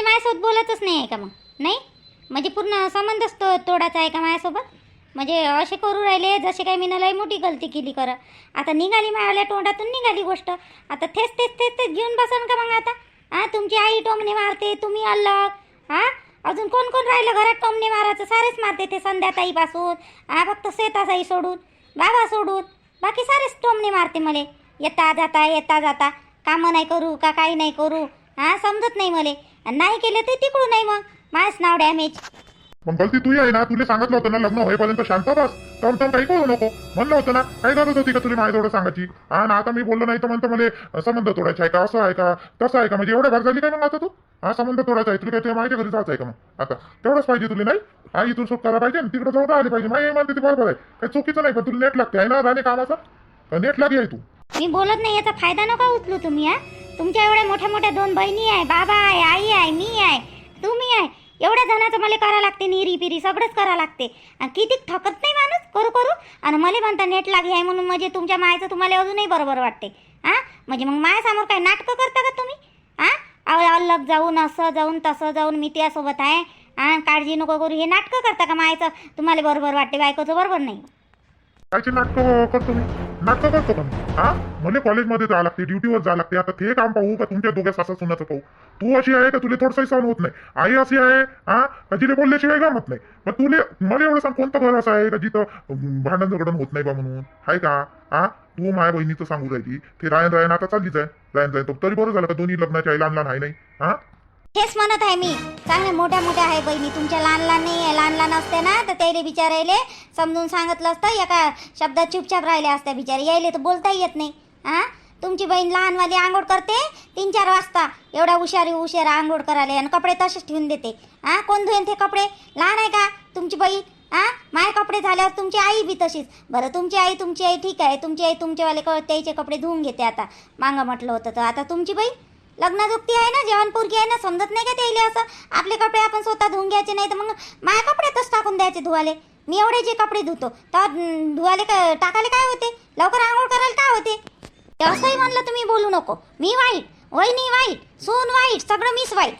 निघाली माझ्यासोबत बोलतच नाही आहे का मग? नाही? म्हणजे पूर्ण संबंधच तो तोडाचा आहे का माझ्यासोबत? म्हणजे असे करू राहिले जसे काही मी लय मोठी गलती केली कर आता निघाली माझ्या तोंडातून निघाली गोष्ट. आता तेच तेच तेच तेच घेऊन बसन का मग आता? हां तुमची आई टोमणे मारते तुम्ही अलग. हा? अजून कोण कोण राहिलं घरात टोमणे मारायचं? सारेच मारते ते संध्याताईपासून. हा फक्त शेताचाही सोडून बाबा सोडून. बाकी सारेच टोमणे मारते मले. येता जाता येता जाता. कामं नाही करू का काही नाही करू? हां समजत नाही मले. आणि नाही केले तर तिकडून नाही मग. माझंच नाव डॅमेज मग गलती तुझी आहे ना? तुला सांगितलं होतं ना लग्न होईपर्यंत शांत बस. तर काही करू नको. म्हणलं होतं ना काही गरज होती का तुला माझ्याजवळ सांगायची? हा ना आता मी बोललो नाही तर म्हणतो मला संबंध तोडायचा आहे का? असं आहे का? तसं आहे का? म्हणजे एवढ्या भाग झाली काय मग आता तू? हा संबंध तोडायचा आहे. तुला काय तुला माझ्या घरी जायचं आहे का मग? आता तेवढंच पाहिजे तुला नाही? हा इथून सुट करायला पाहिजे आणि तिकडे जवळ आली पाहिजे. माझी म्हणते ते बरोबर आहे. काही चुकीचं नाही पण तुला नेट लागते आहे ना राणे कामाचं? नेट लागली आहे तू. मी बोलत नाही याचा फायदा नका उचलू तुम्ही हा? तुमच्या एवढ्या मोठ्या मोठ्या दोन बहिणी आहे बाबा आहे आई आहे मी आहे तुम्ही आहे. एवढ्या जणाचं मला करावं लागते निरी पिरी सगळंच करावं लागते. आणि किती थकत नाही माणूस करू करू. आणि मला म्हणता नेट लागली आहे म्हणून म्हणजे तुमच्या मायचं तुम्हाला अजूनही बरोबर वाटते हा? म्हणजे मग मायासमोर काय नाटकं करता का तुम्ही हा? अलग जाऊन असं जाऊन तसं जाऊन मी त्यासोबत आहे. हा काळजी नको करू. हे नाटकं करता का मायचं? तुम्हाला बरोबर वाटते बायकोचं बरोबर नाही. कायचे नाटकं करतो मी. नाटकं करतो का मी? हा? मला कॉलेजमध्ये जावं लागते ड्युटीवर जावं लागते. आता ते काम पाहू का तुमच्या दोघ्या सासा सुनाचं पाहू? तू अशी आहे का तुला थोडंसं सहन होत नाही? आई अशी आहे हा? का जिथे बोलल्याशिवाय गमत नाही? मग तुले मला एवढं सांग कोणतं घर असं आहे का जिथं भांडण झगडण होत नाही बा म्हणून? आहे का? हा? तू माझ्या बहिणीचं सांगू राहिली. ते रायन रायन आता चाललीच आहे रायन रायन तरी बरं झालं का दोन्ही लग्नाच्या आई लहान लहान आहे नाही? हा? हेच म्हणत आहे मी. चांगल्या मोठ्या मोठ्या आहे बहिणी. तुमच्या लहान लहान नाही आहे. लहान लहान असते ना तर त्याला बिचारायले समजून सांगितलं असतं. एका शब्दात चुपचाप राहिल्या असत्या बिचारे. यायले तर बोलता येत नाही. हा? तुमची बहीण लहानवाली आंघोळ करते तीन चार वाजता. एवढा हुशारी हुशार आंघोळ करायला आणि कपडे तसेच ठेवून देते. हा? कोण धुवेन ते कपडे? लहान आहे का तुमची बहीण? हा? माय कपडे झाल्यावर तुमची आई बी तशीच. बरं तुमची आई तुमची आई ठीक आहे. तुमची आई तुमचेवाले क त्याचे कपडे धुवून घेते आता. मागं म्हटलं होतं तर. आता तुमची बहीण? लग्नाजुक्ती आहे ना जेवणपुरकी आहे ना समजत नाही का त्याला असं? आपले कपडे आपण स्वतः धुवून घ्यायचे नाही तर मग माझ्या कपड्यातच टाकून द्यायचे धुवाले. मी एवढे जे कपडे धुतो तर धुवाले का टाकाले काय होते? लवकर आंघोळ करायला काय होते? ते असंही म्हणलं तुम्ही बोलू नको. मी वाईट वहिनी वाईट सून वाईट सगळं मीच वाईट.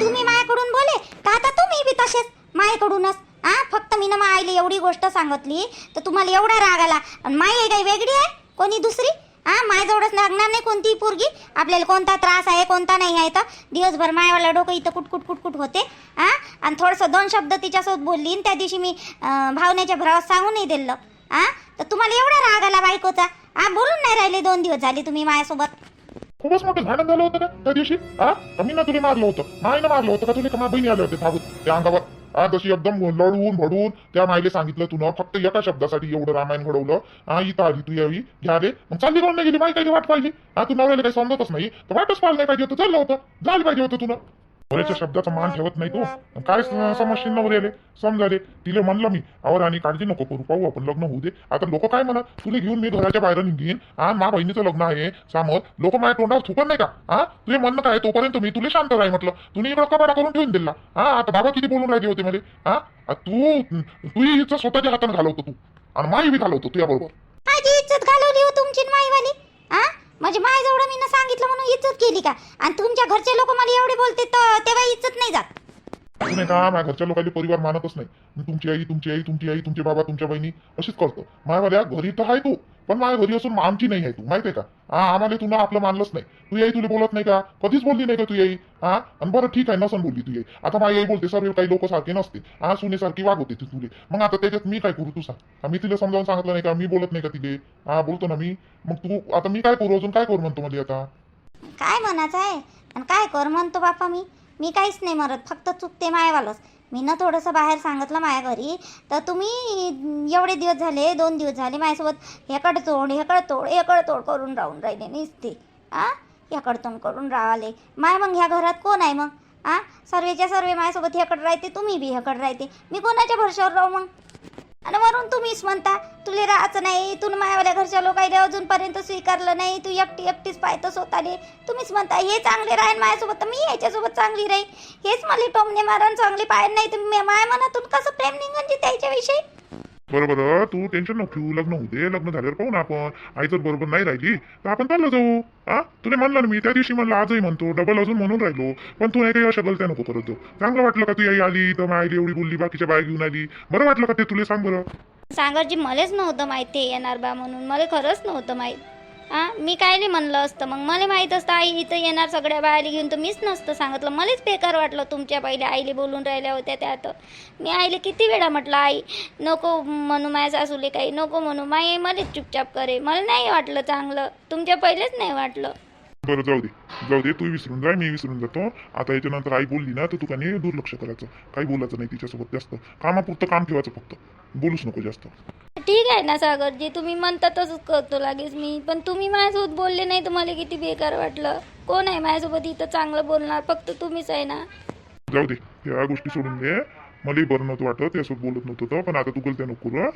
तुम्ही मायाकडून बोले तर आता तुम्ही बी तसेच मायाकडूनच? हा फक्त मी ना मा आईला एवढी गोष्ट सांगितली तर तुम्हाला एवढा राग आला. आणि माई आहे काही वेगळी आहे? कोणी दुसरी? हा माझ्याजवळच लागणार नाही कोणतीही पोरगी. आपल्याला कोणता त्रास आहे कोणता नाही आहे तर दिवसभर मायावाला डोकं इथं कुटकुट कुटकुट होते हा. आणि थोडंसं दोन शब्द तिच्यासोबत बोलली त्या दिवशी मी अं, भावनेच्या भरावर सांगूनही दिलं हा. तर तुम्हाला एवढा राग आला बायकोचा? हा बोलून नाही राहिले दोन दिवस झाले तुम्ही माझ्यासोबत खूपच मोठं भांडण झालं होतं का त्या दिवशी? हा? मी ना तुला मारलं होतं. मायनं मारलं होतं का तुला? का माझ्या बहिणी आले होते भागून? त्या अंगावर. हा तशी एकदम लढवून भडून त्या मायले सांगितलं तुला फक्त एका शब्दासाठी एवढं रामायण घडवलं. हा इथं आली तू यावी घ्या रे. मग चालली कोण नाही गेली माहिती काही वाट पाहिली. हा तू नवऱ्याला काही समजतच नाही. तर वाटच पाहिलं नाही पाहिजे होतं चाललं होतं. झालं पाहिजे होतं तुला. बऱ्याच्या शब्दाचा मान ठेवत नाही तो. काय स- समजशील नवऱ्याले समजा रे तिला म्हणलं मी अवर आणि काळजी नको करू. पाहू आपण लग्न होऊ दे. आता लोक काय म्हणत तुला घेऊन मी घराच्या बाहेर निघेन. हा मा बहिणीचं लग्न आहे. सामोर लोक माझ्या तोंडावर थुकत नाही का? हा तुझे म्हणणं काय? तोपर्यंत मी तुला शांत राही म्हटलं. तुम्ही इकडं कपाडा करून ठेवून दिला. हा आता बाबा किती बोलून राहिले होते मध्ये हा तू तू हिचं स्वतःच्या हाताने घालवतो तू. आणि माई बी घालवतो तुझ्याबरोबर माझी इज्जत घालवली हो तुमची माईवाली हा म्हणजे माय जेवढं मी सांगितलं म्हणून इज्जत केली का? आणि तुमच्या घरचे लोक मला एवढे बोलते तर तेव्हा इज्जत नाही जात. का माझ्या घरच्या लोकांनी परिवार मानतच नाही. मी तुमची आई तुमची आई तुमची आई तुमचे बाबा तुमच्या बहिणी अशीच करतो. माझ्या घरी तर आहे तू. पण माझ्या घरी असून आमची नाही आहे तू माहितीये का? हा आम्हाला तुला आपलं मानलंच नाही. तू येई तुला बोलत नाही का? कधीच बोलली नाही का तू येई? हा? आणि बरं ठीक आहे नसन बोलली तू येई. आता माझ्या आई बोलते सर्व काही लोक सारखे नसते. हा सुनेसारखी वागवते ती तुले. मग आता त्याच्यात मी काय करू तू सांग हा, मी तिला समजावून सांगितलं नाही का? मी बोलत नाही का तिथे हा बोलतो ना मी. मग तू आता मी काय करू अजून? काय करू म्हणतो मध्ये आता? काय म्हणायचं आहे? आणि काय कर म्हणतो बापा मी? मी काहीच नाही मरत फक्त चुकते मायवालच. मी ना थोडंसं बाहेर सांगितलं माझ्या घरी तर तुम्ही एवढे दिवस झाले दोन दिवस झाले माझ्यासोबत हेकड तोड हेकड तोड हेकड तोड करून राहून राहिले नुसते. आ? हेकड तोंड करून राहिले. माय मग ह्या घरात कोण आहे मग? आ? सर्वेच्या सर्वे माझ्यासोबत हेकड राहते तुम्ही बी हेकड राहते. मी कोणाच्या भरशावर राहू मग? आणि वरून तुम्हीच म्हणता तुले राहायचं नाही तू मायावाल्या घरच्या लोकांनी अजूनपर्यंत स्वीकारलं नाही तू एकटी एकटीच पाहतो स्वतःले. तुम्हीच म्हणता हे चांगले राहीन माझ्यासोबत तर मी याच्यासोबत चांगली राहील हेच मला टोमने मारण चांगली पाहिजे नाही तुम्ही माया मनातून कसं प्रेम निघन जे त्याच्याविषयी? बरं बरं तू टेन्शन नको घेऊ लग्न होऊ दे लग्न झाल्यावर पाहू ना आपण. आई जर बरोबर नाही राहिली तर आपण चाललं जाऊ. हा तुला म्हणलं ना मी त्या दिवशी म्हणलं आजही म्हणतो डबल अजून म्हणून राहिलो. पण तू नाही काही अशा गलत्या नको करत जाऊ. चांगलं वाटलं का तू आई आली तर आई एवढी बोलली बाकीच्या बाय घेऊन आली. बरं वाटलं का ते तुला सांग बरं? सागरजी मलाच नव्हतं माहिती येणार बा म्हणून. मला खरंच नव्हतं माहीत. हां मी कायले म्हणलं असतं. मग मला माहीत असतं आई इथं येणार सगळ्या बाहेर घेऊन. तर मीच नसतं सांगितलं. मलाच बेकार वाटलं तुमच्या पहिले आईले बोलून राहिल्या होत्या त्यात मी आईले किती वेळा म्हटलं आई नको म्हणू माझ्या सासूले काही नको म्हणू. माई मलाच चुपचाप करे. मला नाही वाटलं चांगलं. तुमच्या पहिलेच नाही वाटलं. बरं जाऊ दे. जाऊ दे तू विसरून जाय मी विसरून जातो. आता याच्यानंतर आई बोलली ना तर तू का नाही दुर्लक्ष करायचं. काही बोलायचं नाही तिच्यासोबत जास्त. कामापुरतं काम ठेवायचं फक्त. बोलूच नको जास्त. ठीक आहे ना सागरजी तुम्ही म्हणता तसंच करतो लागेच मी. पण तुम्ही माझ्यासोबत बोलले नाही तर मला किती बेकार वाटलं. कोण आहे माझ्यासोबत इथं चांगलं बोलणार? फक्त तुम्हीच आहे ना? जाऊ दे. त्या गोष्टी सोडून दे. मलाही बरं नव्हतं वाटत त्यासोबत बोलत नव्हतं पण आता तू गलत्या नको करू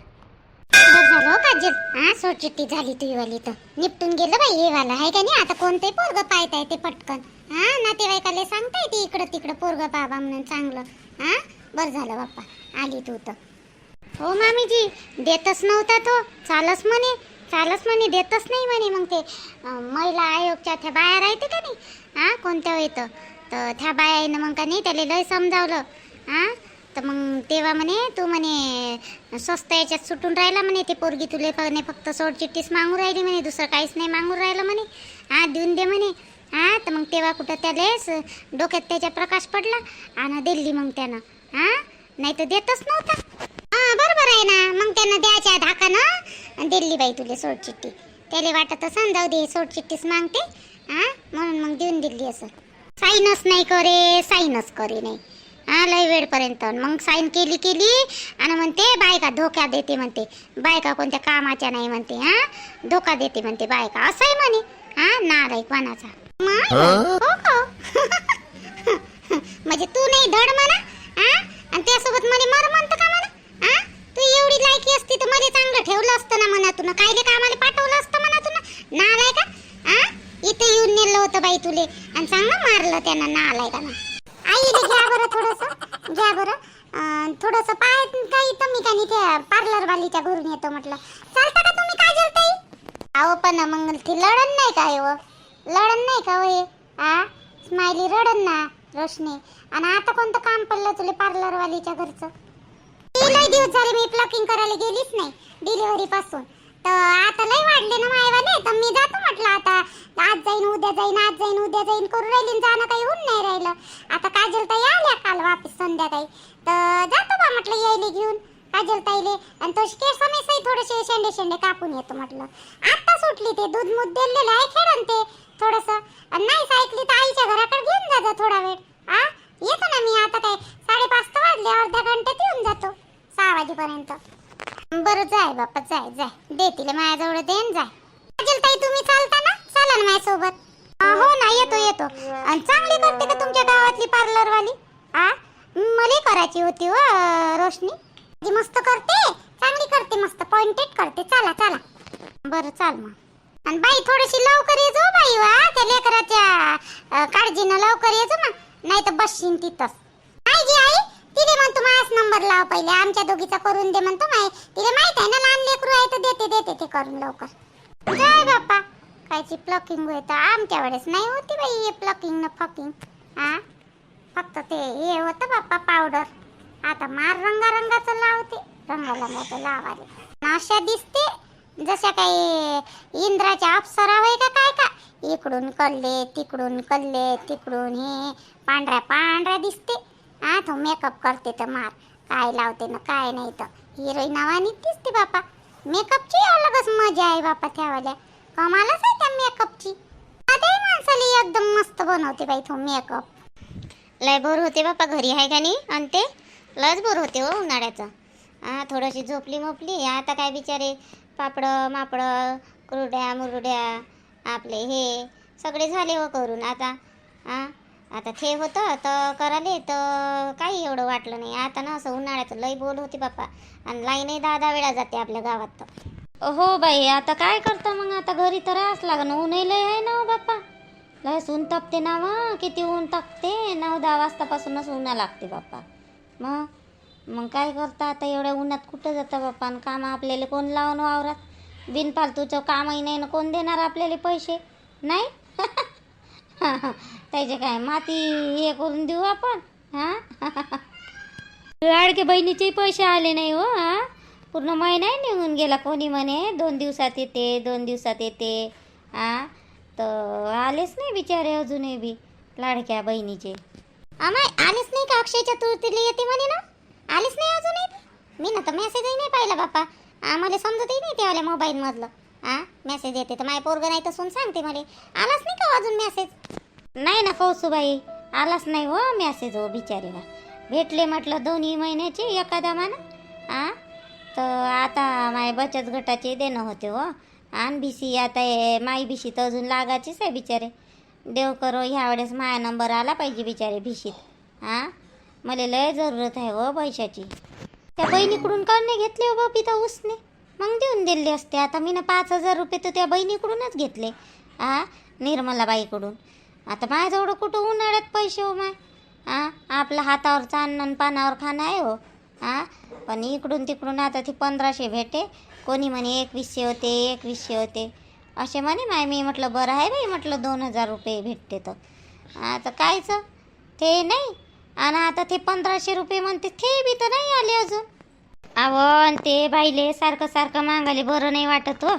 हं? झालं हो काजल. हा सोडचिट्टी झाली तुझी वाली तर. निपटून गेलं बाई हे वाला आहे का नाही? आता कोणते पोरग पाहता येते पटकन. हा नातेवाईकाले सांगताय ते इकडं तिकडं पोरग बाबा म्हणून चांगलं. हा बरं झालं बाप्पा आली तू तर. हो मामीजी देतच नव्हता तो. चालच म्हणे चालच म्हणे देतच नाही म्हणे मग ते. महिला आयोगच्या त्या बाया राहते का नाही? हा कोणत्या येतं तर? त्या बायानं मग का नाही? त्याला लय समजावलं. हा तर मग तेव्हा म्हणे तू म्हणे स्वस्त याच्यात सुटून राहिला म्हणे ते पोरगी तुले म्हणे फक्त सोड चिठ्ठीच मागू राहिली म्हणे दुसरं काहीच नाही मागून राहिलं म्हणे. हा देऊन दे म्हणे. हा तर मग तेव्हा कुठं त्याला स- डोक्यात त्याच्या प्रकाश पडला आणि दिल्ली मग त्यानं. हा नाही तर देतच नव्हता. हा बरोबर आहे ना. मग त्यानं द्यायच्या धाकानं दिल्ली बाई तुले सोड चिठ्ठी. त्याला वाटत असं जाऊ दे सोड मागते. हा म्हणून मग देऊन दिली असं. साईनच नाही करे साईनच करे नाही. हा लय वेळपर्यंत. मग साईन केली केली आणि म्हणते बायका धोका देते म्हणते. बायका कोणत्या कामाच्या नाही म्हणते हा? धोका देते म्हणते बायका. असं आहे म्हणे. हा नालायक कोणाचा हो? का? म्हणजे तू नाही धड म्हणा हा? आणि त्यासोबत मला मर म्हणतं का म्हणा? हा? तू एवढी लायकी असती तर मला चांगलं ठेवलं असतं ना म्हणा तुला कायले कामाला पाठवलं असतं म्हणा तुला नालाय का हा? इथे येऊन नेलं होतं बाई तुले. आणि चांगलं मारलं त्यांना नालाय का ना आईले घ्या बरं थोडस घ्या बरं. थोडंसं पाय काही तर मी का नाही त्या पार्लर वालीच्या घरून येतो म्हटलं. चालता का तुम्ही काय अहो पण मग ती लढण नाही काय हो लढण नाही का हो हे? आ? स्माइली रडन ना रोशनी. आणि आता कोणतं काम पडलं तुला पार्लर वालीच्या घरचं? ती लय दिवस झाले मी प्लकिंग करायला गेलीच नाही डिलिव्हरी पासून. तर आता लय वाढले ना मायवाले तर मी जातो म्हटलं आता. आज जाईन उद्या जाईन आज जाईन उद्या जाईन करून राहिली जाणं काही होऊन नाही राहिलं. आता काजल ताई आल्या काल वापस संध्याकाळी. तर जातो बा म्हटलं यायले घेऊन काजल ताईले. आणि तो केसामेसही थोडेसे शेंडे शेंडे कापून येतो म्हटलं. आता सुटली ते दूध मूध दिलेलं आहे खेळून ते थोडस. नाही ऐकली तर आईच्या घराकडे घेऊन जा जा थोडा वेळ. आ? येतो ना मी आता काय. साडेपाच तर वाजले अर्ध्या घंट्यात येऊन जातो. सहा वाजेपर्यंत. बरं जाय बाप्पा जाय जाय. दे तिला माझ्याजवळ देन जाय. काजल ताई तुम्ही चालता ना? चला ना माझ्यासोबत. हो ना येतो येतो. आणि चांगली करते का तुमच्या गावातली पार्लरवाली? आ? मला करायची होती व रोशनी. जी मस्त करते. चांगली करते मस्त. पॉइंटेड करते. चला चला. बरं चाल मग. आणि बाई थोडीशी लवकर ये जो बाई वा. त्या लेकराच्या काळजीनं लवकर ये जो ना नाही तर बसशीन तिथंच. नाही जी आई. तिले म्हणतो माझाच नंबर लाव पहिले. आमच्या दोघीचा करून दे म्हणतो माय तिला माहीत आहे ना लहान लेकरू आहे तर देते देते ते करून लवकर. जय बाप्पा. कायची प्लकिंग होत आमच्या वेळेस नाही होती बाई हे प्लकिंग न फकिंग हा फक्त ते हे होतं बाप्पा पावडर आता मार रंगारंगाचं लावते. रंगारंगाचं लावाले अशा दिसते जशा काही इंद्राच्या अप्सरा होय का काय का? इकडून कल्ले तिकडून कल्ले तिकडून हे पांढऱ्या पांढऱ्या दिसते. हा तो मेकअप करते तर मार. काय लावते ना काय नाही तर. हिरोईन नावानी दिसते बापा. मेकअपची अलगच मजा आहे बापा त्यावाल्या कमालच आहे त्या मेकअपची आता माणसाली एकदम मस्त बनवते बाई तो मेकअप लय बोर होते बापा घरी आहे का नाही? आणि ते? लयच बोर होते हो उन्हाळ्याचं. हा थोडीशी झोपली मोपली. आता काय बिचारे? पापडं मापडं कुरड्या मुरड्या आपले हे. सगळे झाले हो करून आता. हा आता ते होतं तर कराले तर काही एवढं वाटलं नाही. आता ना असं उन्हाळ्यात लई बोल होते बाप्पा. आणि लाईनही दहा दहा वेळा जाते आपल्या गावात तर. हो बाई आता काय करता मग? आता घरी तर राहावंच लागन. ऊनही लय आहे ना हो बाप्पा. लयच ऊन तापते ना वा किती ऊन तापते. नऊ दहा वाजतापासूनच ऊन लागते बाप्पा. मग मग काय करता आता? एवढ्या उन्हात कुठं जातं बाप्पा? आणि कामं आपल्याला कोण लावून वावरात? बिनफालतूचं कामही नाही ना कोण देणार आपल्याला पैसे? नाही? त्याचे काय माती हे करून देऊ आपण हां? लाडके बहिणीचे पैसे आले नाही हो हा? पूर्ण महिनाही निघून गेला कोणी म्हणे दोन दिवसात येते दोन दिवसात येते हा? तर आलेच नाही बिचारे अजूनही बी लाडक्या बहिणीचे. आमाय आलीच नाही का अक्षय चतुर्थीला येते म्हणे ना? आलीच नाही अजूनही मी ना तर मेसेजही नाही पाहिला बाप्पा. आम्हाला समजतही नाही त्यावाल्या मोबाईलमधलं मधलं हा? मेसेज येते तर माझ्या पोरग नाही तर सांगते मला. आलाच नाही का हो अजून मेसेज नाही ना कौसुबाई आलाच नाही हो मेसेज हो बिचारीला. भेटले म्हटलं दोन्ही महिन्याचे एका दमानं आ तर आता माय बचत गटाचे देणं होते हो. आणि बी सी आता हे माई बिशी तर अजून लागायचीच आहे बिचारे. देव करो ह्या वेळेस माया नंबर आला पाहिजे बिचारे भिशीत. हां? मला लय जरूरत आहे हो पैशाची. त्या बहिणीकडून का नाही घेतले हो बबिता उसने. मग देऊन दिले असते. आता मी ना पाच हजार रुपये तर त्या बहिणीकडूनच घेतले. आ निर्मलाबाईकडून. आता माझ्याजवळ कुठं उन्हाळ्यात पैसे हो माय? आ आपलं हातावरचं अन्न पानावर खाणं आहे हो. आ पण इकडून तिकडून आता ते पंधराशे भेटे. कोणी म्हणे एकवीसशे होते एकवीसशे होते. असे म्हणे माय मी म्हटलं बरं आहे बाई म्हटलं दोन हजार रुपये भेटते तर. आता कायचं? ते नाही. आणि आता ते पंधराशे रुपये म्हणते ते बी तर नाही आले अजून. अहो ते बाईले सारखं सारखं मागायला बरं नाही वाटत हो.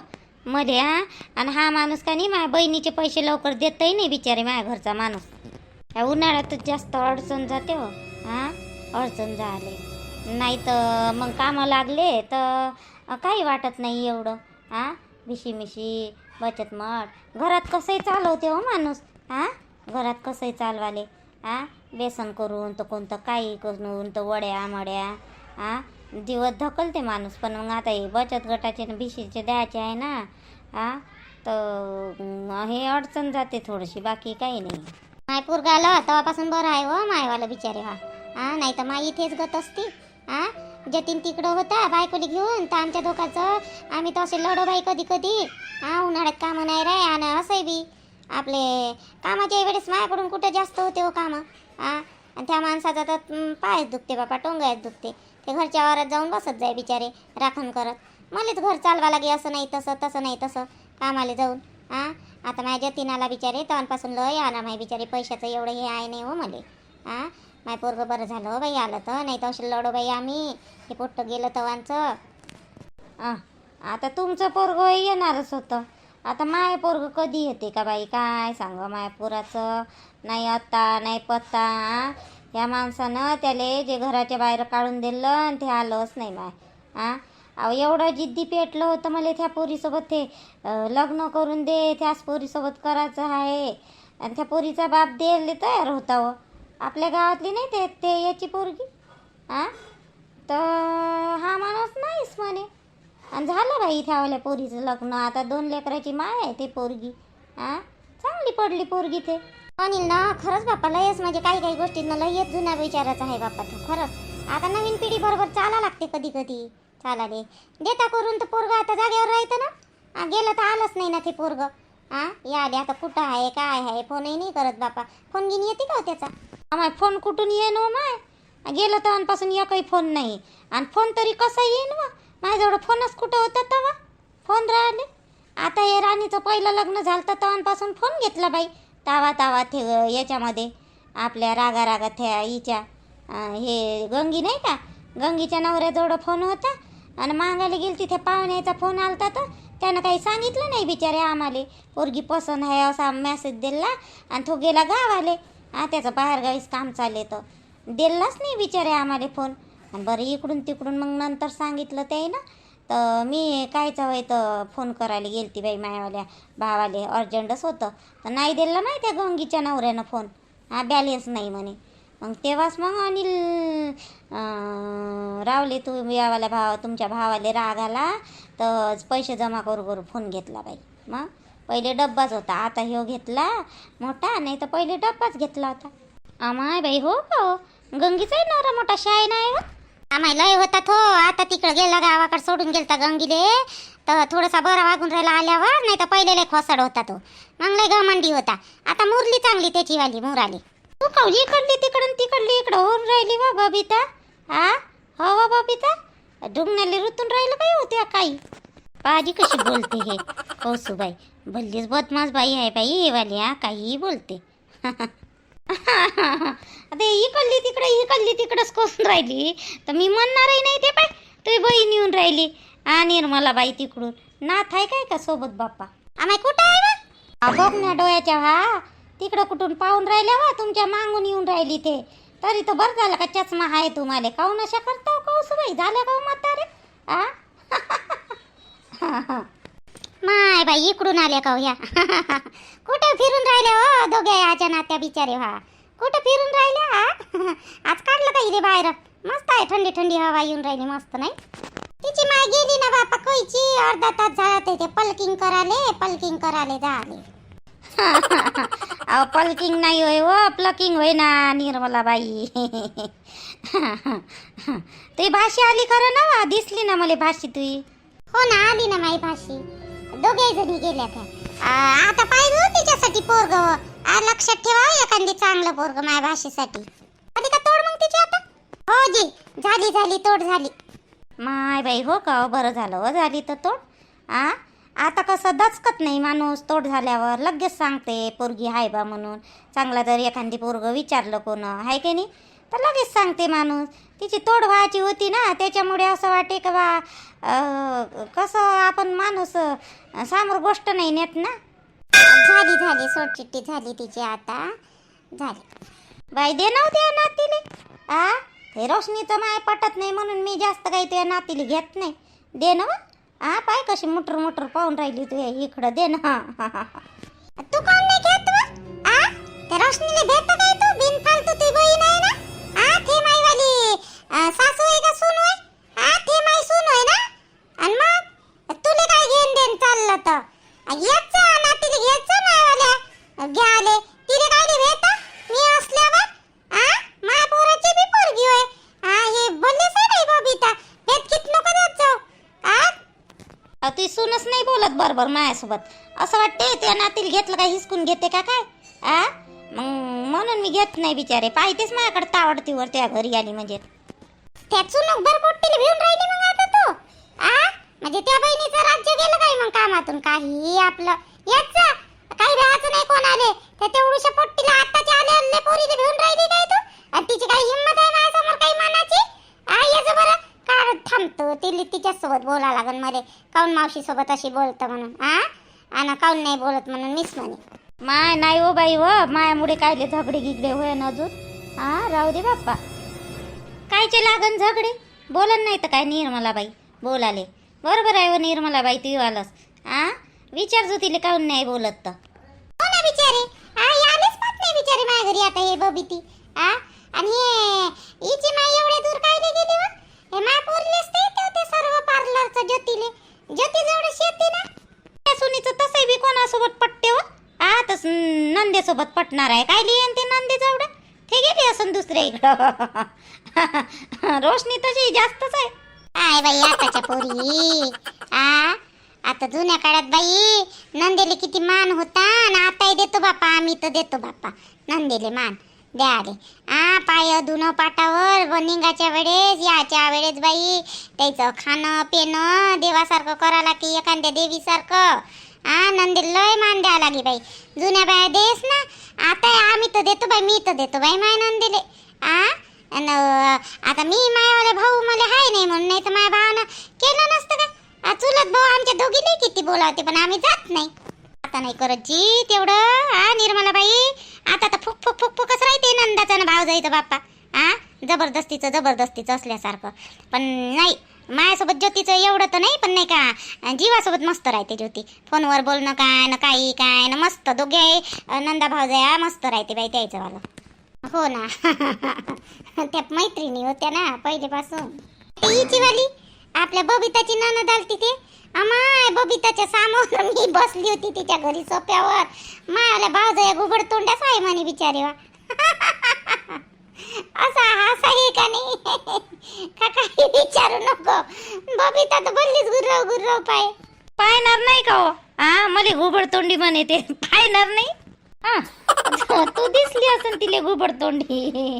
मध्ये हा. आणि हा माणूस का नाही माझ्या बहिणीचे पैसे लवकर देतही नाही बिचारे माझ्या घरचा माणूस. या उन्हाळ्यातच जास्त अडचण जाते हो हां. अडचण झाले. नाही तर मग कामं लागले तर काही वाटत नाही एवढं हां. मिशी मिशी बचत मठ. घरात कसंही चालवते हो माणूस हां. घरात कसंही चालवाले हां. बेसन करून तर कोणतं काही करून तर वड्या मड्या हा. दिवस ढकलते माणूस पण मग आता हे बचत गटाचे न भिशीचे द्यायचे आहे ना हा तर हे अडचण जाते थोडीशी बाकी काही नाही. माय पोरगा तेव्हापासून बरं आहे हो मायवाला बिचारे हा. हा नाही तर माई इथेच गत असती. हा जतीन तिकडं होता बायकोली घेऊन तर आमच्या धोकाचं आम्ही तर असे लढो बाई कधी कधी. हा उन्हाळ्यात कामं नाही रे आणि असंही बी. आपले कामाच्या वेळेस माझ्याकडून कुठं जास्त होते हो कामं. हा आणि त्या माणसाचा तर पायच दुखते बापा टोंगायच दुखते. ते घरच्या वारात जाऊन बसत जाय बिचारे राखण करत. मलाच घर चालवा लागे असं नाही तसं तसं नाही तसं कामाला जाऊन. हां आता माझ्या जतीनाला बिचारे तवांपासून लय आला माय बिचारे पैशाचं एवढं हे आहे नाही हो मले. हां माय पोरगं बरं झालं हो बाई आलं तर. नाही तर अशी लढो बाई आम्ही. हे पोट्ट गेलं तवांचं. आता तुमचं पोरग येणारच होतं. आता माय पोरग कधी येते का बाई? काय सांग माय पोराचं? नाही अत्ता नाही पत्ता ह्या माणसानं त्याले जे घराच्या बाहेर काढून दिलं आणि ते आलंच नाही माय आ? अहो एवढं जिद्दी पेटलं होतं मला त्या पोरीसोबत ते लग्न करून दे त्याच पोरीसोबत करायचं आहे. आणि त्या पोरीचा बाप द्यायला तयार होता हो. आपल्या गावातली नाही ते ते याची पोरगी आ? तर हा माणूस नाहीच म्हणे. आणि झालं बाई त्यावाल्या पोरीचं लग्न. आता दोन लेकराची माय आहे ते पोरगी हा चांगली पडली पोरगी ते. अनिल ना खरंच बाप्पा लयच म्हणजे काही काही गोष्टींना लयच जुन्या विचाराचा आहे बाप्पा तो खरंच आता नवीन पिढी बरोबर चाला लागते कधी कधी चाला दे. देता करून तर पोरग आता जागेवर राहतं ना. गेलं तर आलंच नाही ना ते पोरग. हा या दे आता कुठं आहे काय आहे? फोनही नाही करत बापा फोन घेऊन येते का हो त्याचा? आम्हा फोन कुठून येईन हो माय? गेलं तेव्हापासून एकही फोन नाही. आणि फोन तरी कसा येईन वा? माझ्याजवळ फोनच कुठं होता तेव्हा फोन राहिले. आता हे राणीचं पहिलं लग्न झालं तर तेव्हापासून फोन घेतला बाई. तावा तावा थे याच्यामध्ये आपल्या रागा रागा थ्या हिच्या हे गंगी नाही का? गंगीच्या नवऱ्याजवळ फोन होता आणि मागायला गेली तिथे पाहुण्याचा फोन आलता तर त्यानं काही सांगितलं नाही बिचारे आम्हाला. पोरगी पसंत आहे असा मेसेज दिला आणि तो गेला गावाले. हा त्याचं बाहेरगावीच काम चालले तर दिलाच नाही बिचारे आम्हाला फोन बरं इकडून तिकडून मग नंतर सांगितलं ते ना तर मी काय वय तर फोन करायला गेली होती बाई मायावाल्या भावाले. अर्जंटच होतं. तर नाही दिलं माहिती आहे गंगीच्या नवऱ्यानं फोन हा बॅलेन्स नाही म्हणे. मग तेव्हाच मग अनिल रावले तू यावाल्या भावा तुमच्या भावाले राग आला तर पैसे जमा करू करू फोन घेतला बाई. मग पहिले डब्बाच होता. आता ह्यो घेतला मोठा नाही तर पहिले डब्बाच घेतला होता. आमाय बाई हो का हो गंगीचाही नवरा मोठा शाय नाही हो. आम्हाला लय होता तो आता तिकडं गेला गावाकडे सोडून गेलता गंगीले. तर थोडासा बरा वागून राहिला आल्यावर नाही तर पहिले लय खोसाड होता तो. मग लय गमंडी होता. आता मुरली चांगली त्याची वाली मुराली. तू कावली इकडली तिकडून तिकडली इकडं होऊन राहिली वा बबिता? हा हो वा बबिता? डुंगणाले रुतून राहिलं काय होत्या काही. पाजी कशी बोलते हे? हो सुबाई भल्लीच बदमाश बाई आहे बाई हे वाली हा काहीही बोलते. आता इकडली तिकडे इकडली तिकडंच कोसून राहिली? तर मी म्हणणारही नाही ते पाय तुझी बहीण येऊन राहिली. आणि मला बाई तिकडून. नाथ आहे काय का सोबत बाप्पा? आम्ही कुठं आहे बघ ना डोळ्याच्या हा. तिकडं कुठून पाहून राहिल्या वा? तुमच्या मागून येऊन राहिली ते. तरी तर बरं झालं का चष्मा आहे तुम्हाला. काहून अशा करता कौस बाई? झाल्या का म्हातारे आ? माय बाई इकडून आल्या का हो ह्या? कुठं फिरून राहिल्या हो दोघे आच्या नात्या बिचारे हा कुठं फिरून राहिल्या हा? आज काढलं का इथे बाहेर? मस्त आहे थंडी थंडी हवा येऊन राहिली मस्त नाही? तिची माय गेली ना बापा कोयची अर्धा तास झाला ते पलकिंग कराले पलकिंग कराले झाले. अहो पलकिंग नाही होय व प्लकिंग होय ना निर्मला बाई तुही भाषी आली खरं ना दिसली ना मला भाषी तुही हो ना आली ना माई भाशी दोघे जणी गेल्या त्या. आ, आता पाहिजे तिच्यासाठी पोरग. लक्षात ठेवा हो एखादी चांगलं पोरग माझ्या भाषेसाठी. आधी का तोड मग तिची आता? हो जी झाली झाली तोड झाली. माय बाई हो का हो, बरं झालं हो झाली तर तोड. आ? आता कसं दचकत नाही माणूस तोड झाल्यावर. लगेच सांगते पोरगी हाय बा म्हणून. चांगला जर एखादी पोरग विचारलं कोण हाय की नाही? तर लगेच सांगते माणूस. तिची तोड व्हायची होती ना त्याच्यामुळे असं वाटे का बा कसं आपण माणूस सामोर समोर गोष्ट नाही नेत ना. झाली झाली सोडचिट्टी झाली तिची आता. झाली. बाई दे नव्हते या नातीले. आ? हे रोशनीचं माय पटत नाही म्हणून मी जास्त काही तुझ्या नातीला घेत नाही. दे ना हा पाय कशी मुटर मुटर पाहून राहिली तू इकडं. दे ना. तू कोण नाही घेत रोशनीला घेत काय तू? बिनफालतू ती बहीण आहे सासू आहे का सून आहे? आ ते माई सून आहे ना? आणि मग? तुले काय घेऊन देन चाललं तर? आ, येत जा नातीला घेत जा मायवाल्या. घ्याले तिले काय नाही भेट मी असल्यावर? आ माया पोराची बी पोरगी होय. हा हे बोललेच आहे नाही बबिता भेट कित नको देत जाऊ. आ? तू ती सूनच नाही बोलत बरोबर माझ्यासोबत असं वाटते त्या नातील घेतलं काय हिसकून घेते का काय? आ? मग म्हणून मी घेत नाही बिचारे. पाहिजेच माझ्याकडे तावडतीवर त्या घरी आली म्हणजे. त्याचून नंबर पोट्टीला घेऊन राहिली मग आता तू. आ? म्हणजे त्या बहिणीचं राज्य गेलं काय मग कामातून? काही आपलं. याच काही राहायचं नाही कोण आले त्या तेवढूशा पोट्टीला आत्ताच्या आले आले पोरीला घेऊन राहिली काय तू? आणि तिची काही हिंमत आहे माझ्यासमोर काही मानाची आ याचं बरं. का थांबतो. तिली तिच्यासोबत बोला लागन मले. काऊन मावशी सोबत अशी बोलतं म्हणून? आ? आणि काऊन नाही बोलत म्हणून मीच म्हणे. माय नाही हो बाई हो. मायामुळे कायले झगडे गिगडे होय अजून. हा राहू दे बाप्पा. कायचे लागन झगडे? बोलन नाही तर काय निर्मलाबाई? बोलाले. बरोबर आहे व निर्मलाबाई तू आलंस. आ? विचार जो तिले काहून नाही बोलत तर हो ना बिचारे? आ पाहत नाही बिचारे माझ्या घरी आता हे बबिती. आ? आणि हे हिची माई एवढ्या दूर कायले गेली व हे माय पोरलेच ते ते होते सर्व पार्लरचं ज्योतीले. ज्योती जवळ शेती ना त्या सुनीचं तसंही बी कोणासोबत पटते हो? आ तस नंदेसोबत पटणार आहे. काय लिहिन ते नंदे जवळ ते गेली असं दुसऱ्या इकडं. रोशनी तशी जास्तच आहे. काय बाई आताच्या पोरी. आ? आता जुन्या काळात बाई नंदेले किती मान होता आणि आताही देतो बापा आम्ही तर देतो बापा. नंदेले मान द्याले. आ पाय धुणं पाटावर बनिंगाच्या वेळेस याच्या वेळेस बाई त्याचं खाणं पिणं देवासारखं करा लागते एखाद्या देवीसारखं. आ नंदे लय मान द्या लागे बाई. जुन्या बाया देस ना आता आम्ही तर देतो बाई मी तर देतो बाई माय नंदेले. आ? अन आता मी मायावाले भाऊ मला हाय नाही म्हणून नाही तर माझ्या भावानं केलं नसतं का? चुलत भाऊ आमच्या दोघीले किती बोलावते पण आम्ही जात नाही. आता नाही करत जी तेवढं हा निर्मला बाई आता तर फुक फुक फुक फुकच राहते नंदाचा ना भाव जायचं बाप्पा. हा जबरदस्तीचं जबरदस्तीचं असल्यासारखं. पण नाही माझ्यासोबत ज्योतीचं एवढं तर नाही पण नाही का जीवासोबत मस्त राहते ज्योती. फोनवर बोलणं काय ना काही काय ना मस्त दोघे अं, नंदा भावजया मस्त राहते बाई त्यायचं मला हो ना. त्या मैत्रिणी होत्या ना पहिलेपासून. हिची वाली आपल्या बबिताची ननद आलती ते. अमाय बबिताच्या सामोर मी बसली होती तिच्या घरी सोप्यावर. मायाला भावजया घुबड तोंडाच आहे म्हणे बिचारे वा असा हसा हे का नाही? का काही विचारू नको. बबिता तर बोललीच गुर्रव गुर्रव पाय. पाहणार नाही का हो? हा मला घुबड तोंडी म्हणे ते. पाहणार नाही? हा. तू दिसली असन तिले घुबड तोंडी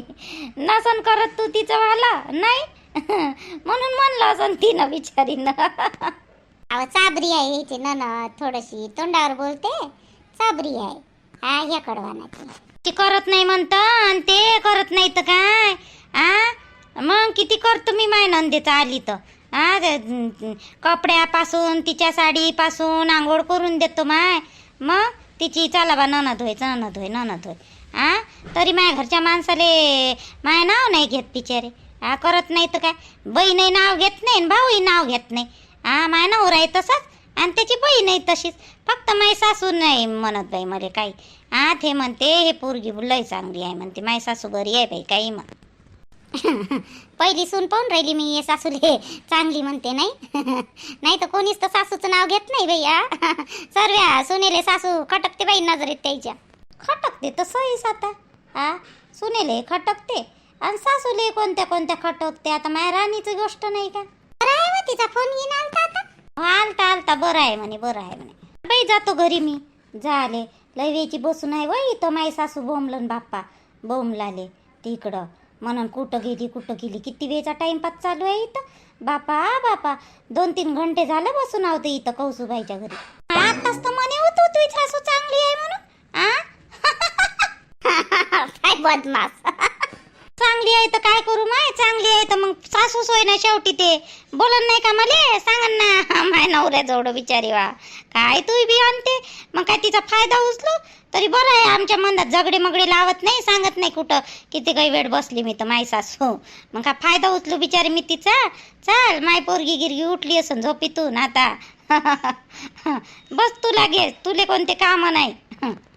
नसन करत तू तिचं वाला नाही? म्हणून म्हणलं असं तिनं बिचारीनं अहो चाबरी आहे हिची ननद थोडीशी तोंडावर बोलते. चाबरी आहे. हा ह्या कडवानाची. ती करत नाही म्हणतं आणि ते करत नाही तर काय? आ? मग किती करतो मी माय नंदेचं आली तर आ ते- कपड्यापासून तिच्या साडीपासून आंघोळ करून देतो माय. मग? तिची चला बा ननद होय ननद होय ननद होय. आ? तरी माझ्या घरच्या माणसाले माय नाव नाही घेत बिचारे. आ करत नाही तर काय? बहीणही नाव घेत नाही आणि भाऊही नाव घेत नाही. आ माय नवरा आहे तसाच आणि त्याची बहीण आहे तशीच. फक्त माय सासू नाही म्हणत बाई मला काही. आ ते म्हणते हे पोरगी लय चांगली आहे म्हणते. माय सासू बरी आहे बाई काही मग पहिली सून पाहून राहिली मी सासूले. चांगली म्हणते नाही? नाही तर कोणीच तर सासूचं नाव घेत नाही भैया. सर्व सुनेले सासू खटकते बाई नजरेत त्याच्या. खटकते तर सहीच आता. आ सुनेले खटकते. आणि सासूले कोणत्या कोणत्या खटकते? आता माया राणीची गोष्ट नाही का? बरं आहे तिचा फोन येईन आलता आता? हो, आलता आलता. बरं आहे म्हणे बरं आहे म्हणे. बाई जातो घरी मी. झाले. लय वेळची बसून आहे वय इथं माई सासू बोंबलन बाप्पा. बोंबलाले तिकडं. म्हणून कुठं गेली कुठं गेली? किती वेळचा टाइमपास चालू आहे इथं? बापा बापा. दोन तीन घंटे झालं बसून आवते इथं कौसुबाईच्या घरी. आताच तर म्हणे होतो तुझी सासू चांगली आहे म्हणून. आ? काय बदमास चांगली आहे तर काय करू माय? चांगली आहे तर मग सासू सोय ना शेवटी ते. बोलन नाही का मले? सांगन ना. माय नवऱ्याजवळ बिचारी वा. काय तू बी आणते? मग काय तिचा फायदा उचलो? तरी बरं आहे आमच्या मनात झगडे मगडे लावत नाही सांगत नाही कुठं किती काही वेळ बसली मी तर माय सासू. मग काय फायदा उचलू बिचारी मी तिचा? चाल माय पोरगी गिरगी उठली असन झोपीतून आता. बस तुला घे तुले कोणते कामं नाही.